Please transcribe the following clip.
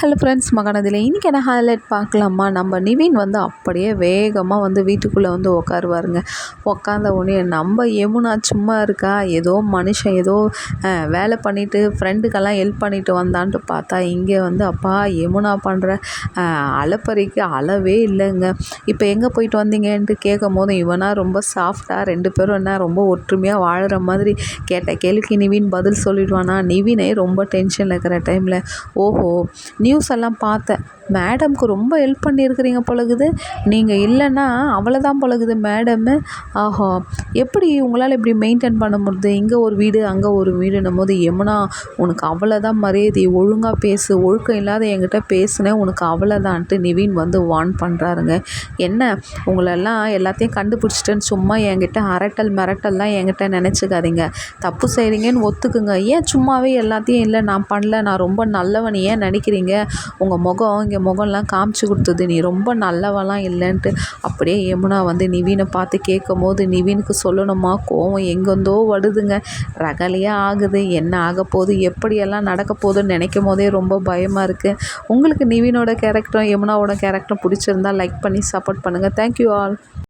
Hello friends மகானதில் இன்றைக்கி என்ன highlight பார்க்கலாமா? நம்ம நிவின் வந்து அப்படியே வேகமாக வந்து வீட்டுக்குள்ளே வந்து உட்காருவாருங்க உட்காந்த உடனே நம்ம யமுனா சும்மா இருக்கா? ஏதோ மனுஷன் ஏதோ வேலை பண்ணிவிட்டு ஃப்ரெண்டுக்கெல்லாம் ஹெல்ப் பண்ணிட்டு வந்தான்ட்டு பார்த்தா இங்கே வந்து அப்பா யமுனா பண்ணுற அலப்பறைக்கு அளவே இல்லைங்க. இப்போ எங்கே போயிட்டு வந்தீங்கன்ட்டு கேட்கும் போது இவனா ரொம்ப சாஃப்டாக ரெண்டு பேரும் என்ன ரொம்ப ஒற்றுமையாக வாழ்கிற மாதிரி கேட்ட கேள்விக்கு நிவின் பதில் சொல்லிடுவானா? நிவினே ரொம்ப டென்ஷனில் இருக்கிற டைமில் ஓஹோ நியூஸ் எல்லாம் பார்த்தேன். மேடம்க்கு ரொம்ப ஹெல்ப் பண்ணியிருக்கிறீங்க பழகுது. நீங்கள் இல்லைன்னா அவ்வளோதான் பழகுது மேடமு. ஆஹா எப்படி உங்களால் இப்படி மெயின்டைன் பண்ண முடியுது? இங்கே ஒரு வீடு அங்கே ஒரு வீடுன்னும் போது யமுனா உனக்கு அவ்வளோதான் மரியாதை ஒழுங்காக பேசு ஒழுக்கம் இல்லாத என்கிட்ட பேசுனேன் உனக்கு அவ்வளோதான்ட்டு நிவின் வந்து வார்ன் பண்ணுறாருங்க என்ன உங்களெல்லாம் எல்லாத்தையும் கண்டுபிடிச்சிட்டேன்னு சும்மா என்கிட்ட அரட்டல் மிரட்டல்லாம் என்கிட்ட நினச்சிக்காதீங்க. தப்பு செய்கிறீங்கன்னு ஒத்துக்குங்க. ஏன் சும்மாவே எல்லாத்தையும் இல்லை நான் பண்ணல நான் ரொம்ப நல்லவன் ஏன் நினைக்கிறீங்க? உங்கள் முகம் இங்கே இங்கே முகம்லாம் காமிச்சு கொடுத்தது நீ ரொம்ப நல்லவெல்லாம் இல்லைன்ட்டு. அப்படியே யமுனா வந்து நிவீனை பார்த்து கேட்கும் போது நிவீனுக்கு சொல்லணுமா? கோவம் எங்கேருந்தோ வருதுங்க. ரகலையே ஆகுது. என்ன ஆக போகுது? எப்படியெல்லாம் நடக்க போகுதுன்னு நினைக்கும் போதே ரொம்ப பயமாக இருக்குது உங்களுக்கு நிவீனோட கேரக்டரும் யமுனாவோட கேரக்டரும் பிடிச்சிருந்தா லைக் பண்ணி சப்போர்ட் பண்ணுங்கள் தேங்க்யூ ஆல்